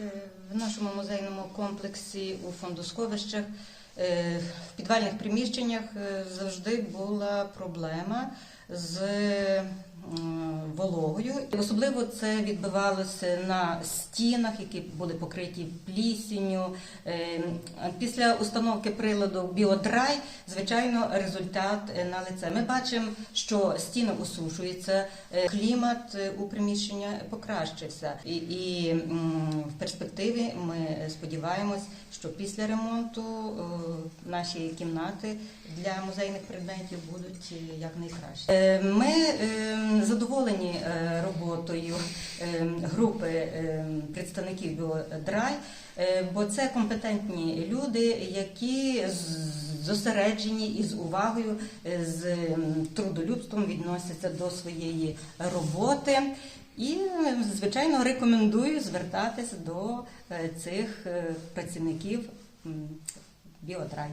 Е, В нашому музейному комплексі у фондосховищах е, в підвальних приміщеннях е, завжди була проблема з вологою. Особливо це відбивалося на стінах, які були покриті плісінню. Е, Після установки приладу Біодрай, звичайно, результат е, на лице. Ми бачимо, що стіни усушуються, е, клімат е, у приміщенні покращився. І, і в перспективі ми сподіваємось, що після ремонту наші кімнати для музейних предметів будуть е, якнайкраще. Е, Ми е, задоволені роботою групи представників Біодрай, бо це компетентні люди, які зосереджені і з увагою, з трудолюбством відносяться до своєї роботи. І, звичайно, рекомендую звертатись до цих працівників Біодрай.